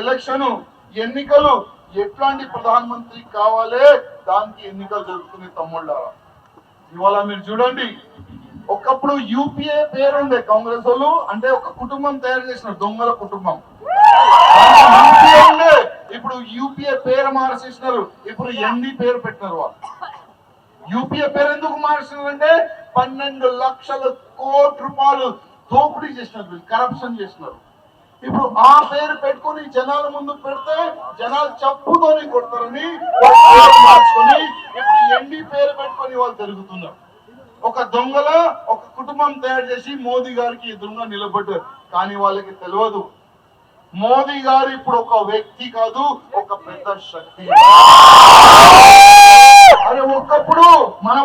Election ఎన్నికలు ఎట్లాంటి ప్రధానమంత్రి కావాలే దానికి ఎన్నికలు జరుగుతున్నాయి తమ్ముళ్ళారా ఇవాళ మీరు చూడండి ఒకప్పుడు యూపీఏ పేరుండే కాంగ్రెస్ వాళ్ళు అంటే ఒక కుటుంబం తయారు చేసిన దొంగల కుటుంబం. ఉండే ఇప్పుడు యూపీఏ పేరు మార్చేసినారు ఇప్పుడు ఎన్డీ పేరు పెట్టినారు వాళ్ళు. యూపీఏ పేరు ఎందుకు మార్చినారంటే పన్నెండు లక్షల కోటి రూపాయలు దోపిడీ చేసినారు కరప్షన్ చేసినారు. ఇప్పుడు ఆ పేరు పెట్టుకొని జనాల ముందు పెడితే జనాలు చప్పుతోనే కొడతారని పేరు మార్చుకొని ఇప్పుడు ఎండి పేరు పెట్టుకొని వాళ్ళు తిరుగుతున్నారు. ఒక దొంగల ఒక కుటుంబం తయారు చేసి మోదీ గారికి ఎదురుగా నిలబడ్డారు. కానీ వాళ్ళకి తెలియదు. మోదీ గారు ఇప్పుడు ఒక వ్యక్తి కాదు ఒక పెద్ద శక్తి అరే ఒకప్పుడు మన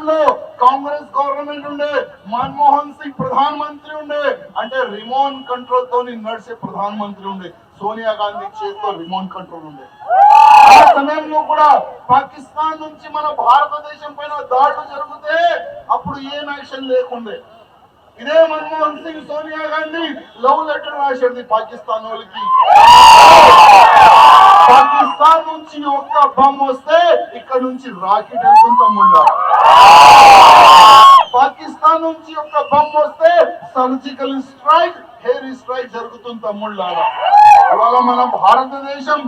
భారతదేశంలో కాంగ్రెస్ గవర్నమెంట్ ఉండే మన్మోహన్ సింగ్ ప్రధాన మంత్రి ఉండే అంటే రిమోన్ కంట్రోల్ తోని నడిచే ప్రధాన మంత్రి ఉండే సోనియా గాంధీ చేతిలో రిమోన్ కంట్రోల్ ఉండే. ఆ సమయంలో కూడా పాకిస్తాన్ నుంచి మన భారతదేశం పైన దాడులు జరిగితే అప్పుడు ఏం యాక్షన్ లేకుండే. ఇదే మన్మోహన్ సింగ్ సోనియా గాంధీ లవ్ లెటర్ రాసేది పాకిస్తాన్ వాళ్ళకి. పాకిస్తాన్ నుంచి ఒక్క బొమ్మ వస్తే ఇక్కడ నుంచి రాకెట్ వెళ్తుందా ముండా పాకిస్తాన్ నుంచి ఒక్క బొమ్మ వస్తే సర్జికల్ స్ట్రైక్ హెయిర్ స్ట్రైక్ జరుగుతుంది తమ్ముళ్ళారా ఇవాళ మన భారతదేశం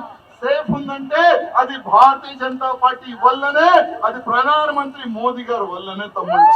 సేఫ్ ఉందంటే అది భారతీయ జనతా పార్టీ వల్లనే అది ప్రధానమంత్రి మోదీ గారి వల్లనే తమ్ముళ్ళ